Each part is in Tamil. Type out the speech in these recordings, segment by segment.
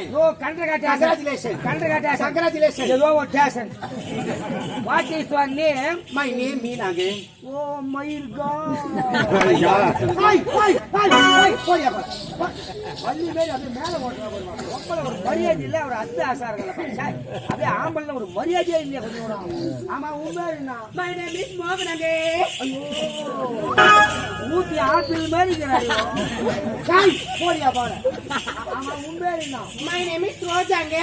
ஏதோ கண்டகாட்டேஷன் Congratulations. கண்டகாட்டேஷன் Congratulations. ஏதோ ஒரு station what is your name My name மீனாங்க ஓ மயிர் god hi hi hi hi போடியா பா. வள்ளி மேல அப்படியே மேல ஓட்டுறா வருவாங்க ஒப்பல ஒரு மரியாதை இல்ல ஒரு அத்து ஆசாரங்கள சார். அப்படியே ஆம்பளை ஒரு மரியாதையே இல்லையா கொஞ்சம் கூட. ஆமா உண்மை என்ன? My name is மோகனாங்க ஊத்தி ஆப்பிள் மாதிரி இருக்கிறாரு ஹாய் போடியா போட ஆமா உண்மை என்ன? My name is ரோஜாங்க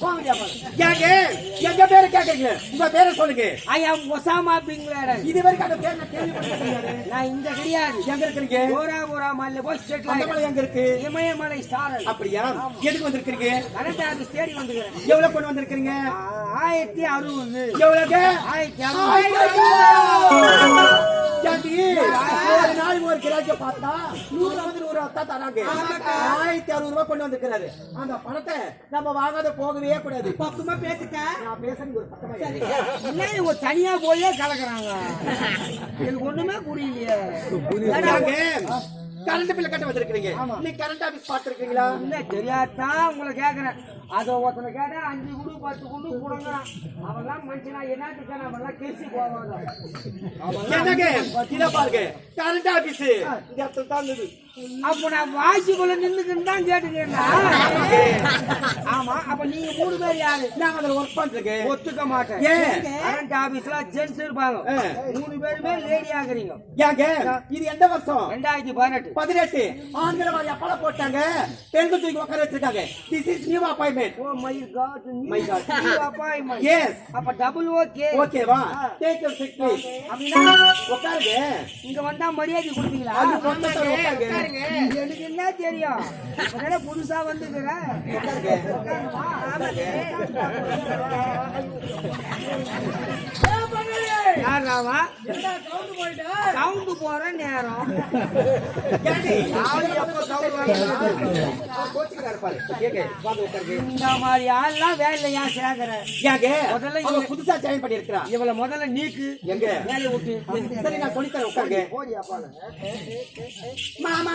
போங்கடியா போட ஏங்க எங்க பேரை கேக்குறீங்க? உங்க பேரை சொல்லுங்க. ஐ ஆம் ஒசாமா பின் லேடன் இது வரைக்கும் அந்த பேர் நான் கேள்விப்பட்டது நான் இந்த கிடையாது எங்க இருக்கிறீங்க? போரா போரா மல்ல போய் செட்டில் அந்த மலை எங்க இருக்கு? இமயமலை சாரல். அப்படியா? எதுக்கு வந்திருக்கீங்க கரெக்டாக தேடி வந்துக்கிறேன் எவ்வளவு கொண்டு வந்திருக்கீங்க ஆயிரத்தி அறுபது. எவ்வளவு ஆயிரத்தி ஜாதி, ஒரு பார்த்தா நூறு வந்து நூறு தான் தராங்க. ஆயிரத்தி அறுநூறு ரூபாய் கொண்டு வந்திருக்கிறாரு. அந்த பணத்தை நம்ம வாங்காத போகவே கூடாது. பக்கமா பேசுக்க நான் பேசுறது ஒரு பக்கமா இவங்க தனியா போயே கலக்குறாங்க. எனக்கு ஒண்ணுமே புரியலையே. கரண்ட் பில் கட்ட வந்திருக்கீங்க நீ கரண்ட் ஆபீஸ் பார்த்திருக்கீங்களா? என்ன தெரியாதான் உங்களை கேக்குறேன். அதை ஒருத்தனை கேட்டா அஞ்சு குடு பத்து குடு கொடுங்குறான் அவன்லாம் மனுஷனா என்னத்துக்கான அவன்லாம் கேசி போவாங்க? இத பாருங்க. Current office. இந்த இடத்துல தான் இருந்தது அப்ப நான் வாசிக்குள்ள நின்னுக்குன்னு தான் கேட்டுக்கிறேன்னா ஆமா அப்ப நீங்க மூணு பேர் யாரு? அதுல ஒர்க் பண்றேன் ஒத்துக்க மாட்டேன்? கரண்ட் ஆபீஸ்ல ஜென்ஸ் இருப்பாங்க. மூணு பேருமே லேடி ஆகுறீங்க. ஏங்க? இது எந்த வருஷம்? ரெண்டாயிரத்தி பதினெட்டு. பதினெட்டு. மாதிரி அப்பள போட்டாங்க. பெண்கள் தூக்கி உட்கார வச்சிருக்காங்க. This is new appointment oh my god My God. Appointment yes அப்ப டபுள் ஓகே ஓகேவா டேக் யுவர் சீட் ப்ளீஸ் அப்படின்னா உட்காருங்க இங்க வந்தா மரியாதை கொடுப்பீங்களா? எனக்கு என்ன தெரியும்? இப்பதானே புதுசா வந்துக்கிறேன் யாராவா சவுண்டு போற நேரம். இந்த மாதிரி ஆள்லாம் வேலையில ஏன் ஏங்க முதல்ல அவ இவ- புதுசா ஜாயின் பண்ணி இருக்கா இவளை முதல்ல நீக்கு. எங்க? வேலையை விட்டு. சரி நான் சொல்லி தரேன் உட்காருங்க மாமா!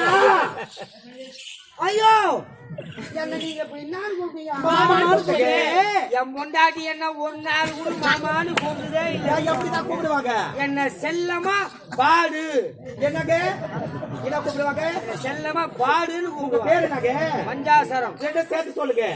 ஐயோ! என்ன நீங்க இப்ப என்ன கூப்பிட்டீங்க மாமான்னு கூப்பிடுங்க. என் பொண்டாட்டி என்ன ஒரு நாள் கூட மாமான்னு கூப்பிடுதே இல்ல. ஏன் எப்படிதான் கூப்பிடுவாங்க? என்ன செல்லமா பாடு. என்னங்க? என்ன கூப்பிடுவாங்க? செல்லமா பாடுன்னு கூப்பிடுவாங்க. பேரு என்னங்க? பஞ்சாசரம் ரெண்டும் சேர்த்து சொல்லுங்க.